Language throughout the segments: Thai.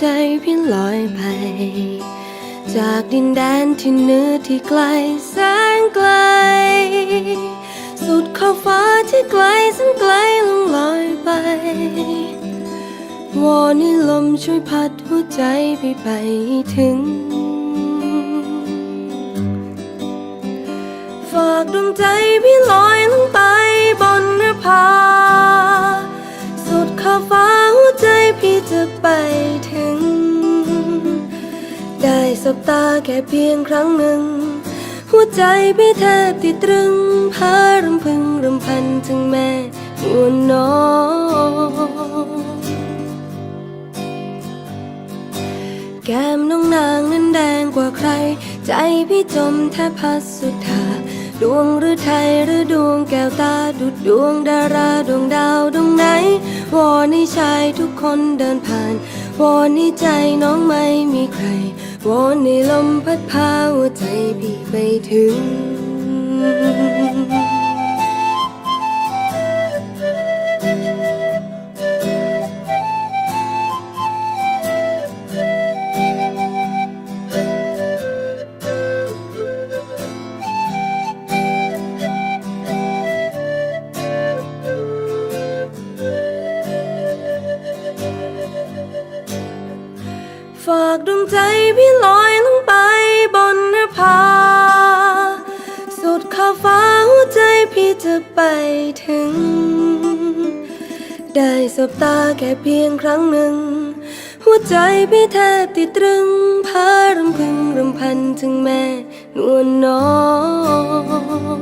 ช่วยพัดหัวใจพี่ลอยไป จากดินแดนที่เหนือที่ไกลแสนไกล สุดขอบฟ้าที่ไกลแสนไกลลงลอยไปวอนให้ลมช่วยพัดหัวใจพี่ไปถึง ฝากดวงใจพี่ลอยลงไปบนนภาสุดขอบฟ้าหัวใจพี่จะไป สบตาแค่เพียงครั้งหนึ่ง หัวใจพี่แทบติดตรึงพารำพึงรำพันถึงแม่นวลน้องแก้มน้องนางนั้นแดงกว่าใคร ใจพี่จมแทบพัดสุดาดวงหรือไทยหรือดวงแก้วตาดุดดวงดาราดวงดาวดวงไหนวอนให้ชายทุกคนเดินผ่านวอนให้ใจน้องไม่มีใคร วอนในลมพัดพาหัวใจพี่ไปถึง ฝากดวงใจพี่ลอยลงไปบนนภา สุดขอบฟ้าหัวใจพี่จะไปถึง ได้สบตาแค่เพียงครั้งหนึ่ง หัวใจพี่แทบติดตรึงพารำพึงรำพันถึงแม่นวลน้อง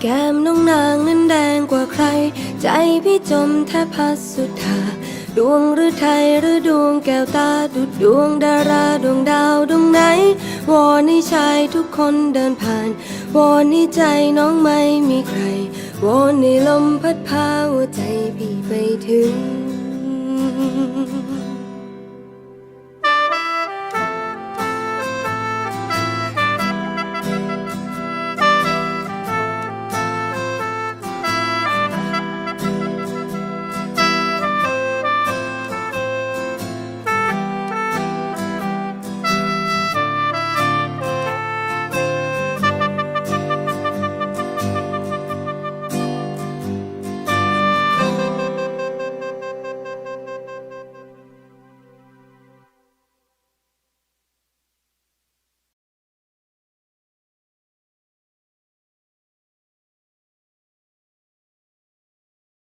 แก้มน้องนางนั้นแดงกว่าใคร ใจพี่จมแทบพัดสุธา ดวงหรือไทยหรือดวงแก้วตาดุดดวงดาราดวงดาวดวงไหน วอนให้ชายทุกคนเดินผ่าน วอนให้ใจน้องไม่มีใคร วอนให้ลมพัดพาหัวใจ